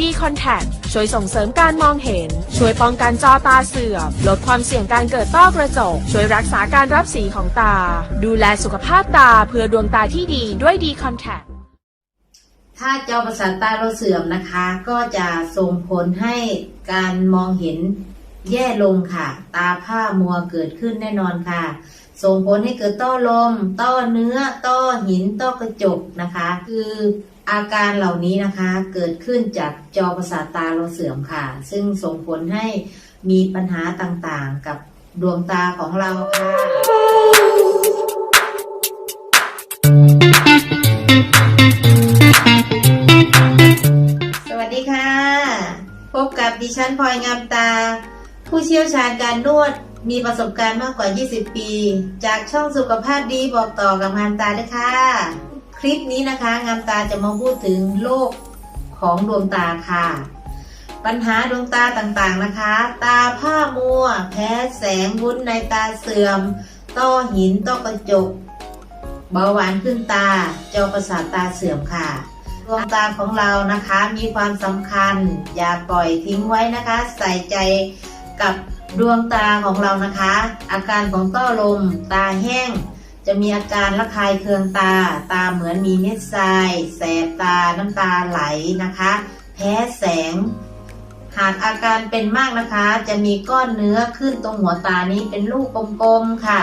ดีคอนแทคช่วยส่งเสริมการมองเห็น ช่วยป้องกันจอตาเสื่อม ลดความเสี่ยงการเกิดต้อกระจก ช่วยรักษาการรับสีของตา ดูแลสุขภาพตาเพื่อดวงตาที่ดีด้วยดีคอนแทคถ้าจอประสาทตาเราเสื่อมนะคะ ก็จะส่งผลให้การมองเห็นแย่ลงค่ะ ตาผ้ามัวเกิดขึ้นแน่นอนค่ะ ส่งผลให้เกิดต้อลม ต้อเนื้อ ต้อหิน ต้อกระจกนะคะ คือ อาการเหล่านี้นะคะเกิดขึ้นจากจอประสาทตาเราเสื่อมค่ะ ซึ่งส่งผลให้มีปัญหาต่างๆกับดวงตาของเราค่ะสวัสดีค่ะ พบกับดิฉันพลอยงามตา ผู้เชี่ยวชาญการนวดมีประสบการณ์มากกว่า 20 ปี จากช่องสุขภาพดีบอกต่อกับงามตาด้วยค่ะ คลิปนี้นะคะ งามตาจะมาพูดถึงโรคของดวงตาค่ะ ปัญหาดวงตาต่างๆนะคะ ตาผ้ามัว แพ้แสงวุ้นในตาเสื่อม ต้อหิน ต้อกระจก เบาหวานขึ้นตา จอประสาทตาเสื่อมค่ะดวงตาของเรานะคะมีความสำคัญ อย่าปล่อยทิ้งไว้นะคะ ใส่ใจกับดวงตาของเรานะคะ อาการของต้อลม ตาแห้ง จะมีอาการระคายเคืองตา ตาเหมือนมีเม็ดทราย แสบตา น้ำตาไหลนะคะ แพ้แสง หากอาการเป็นมากนะคะ จะมีก้อนเนื้อขึ้นตรงหัวตานี้เป็นลูกกลมๆค่ะ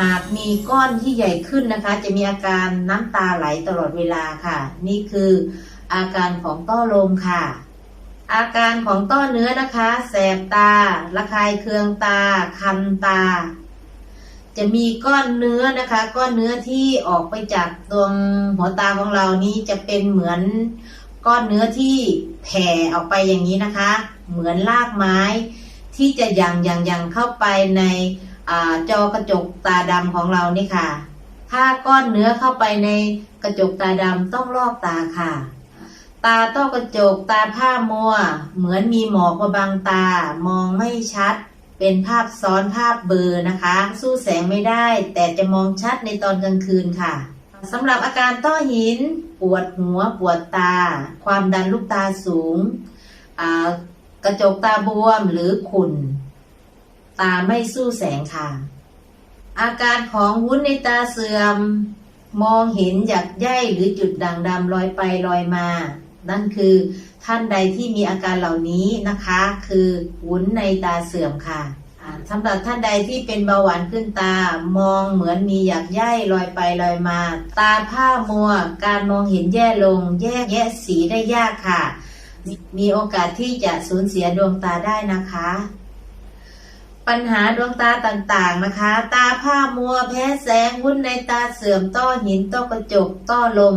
หากมีก้อนที่ใหญ่ขึ้นนะคะ จะมีอาการน้ำตาไหลตลอดเวลาค่ะ นี่คืออาการของต้อลมค่ะ อาการของต้อเนื้อนะคะ แสบตา ระคายเคืองตา คันตา จะมีก้อนเนื้อนะคะ ก้อนเนื้อที่ออกไปจากตรงหัวตาของเรานี้จะเป็นเหมือนก้อนเนื้อที่แผ่ออกไปอย่างนี้นะคะ เหมือนรากไม้ ที่จะยังยังยังเข้าไปในอจอกระจกตาดำของเรานี่ค่ะ ถ้าก้อนเนื้อเข้าไปในกระจกตาดำต้องลอกตาค่ะ ตาต้อกระจกตาผ้ามัว เหมือนมีหมอกมาบังตามองไม่ชัด เป็นภาพซ้อนภาพเบลอร์นะคะ สู้แสงไม่ได้ แต่จะมองชัดในตอนกลางคืนค่ะสำหรับอาการต้อหิน ปวดหัวปวดตา ความดันลูกตาสูง กระจกตาบวมหรือขุ่น ตาไม่สู้แสงค่ะ อาการของวุ้นในตาเสื่อม มองเห็นหยักใยหรือจุดด่างดำลอยไปลอยมา นั่นคือท่านใดที่มีอาการเหล่านี้นะคะ คือวุ้นในตาเสื่อมค่ะสำหรับท่านใดที่เป็นเบาหวานขึ้นตามองเหมือนมีหยักใย่ลอยไปลอยมา ตาผ้ามัว การมองเห็นแย่ลง แยกแยะสีได้ยากค่ะ มีโอกาสที่จะสูญเสียดวงตาได้นะคะ ปัญหาดวงตาต่างๆนะคะ ตาผ้ามัวแพ้แสงวุ้นในตาเสื่อมต้อหินต้อกระจกต้อลม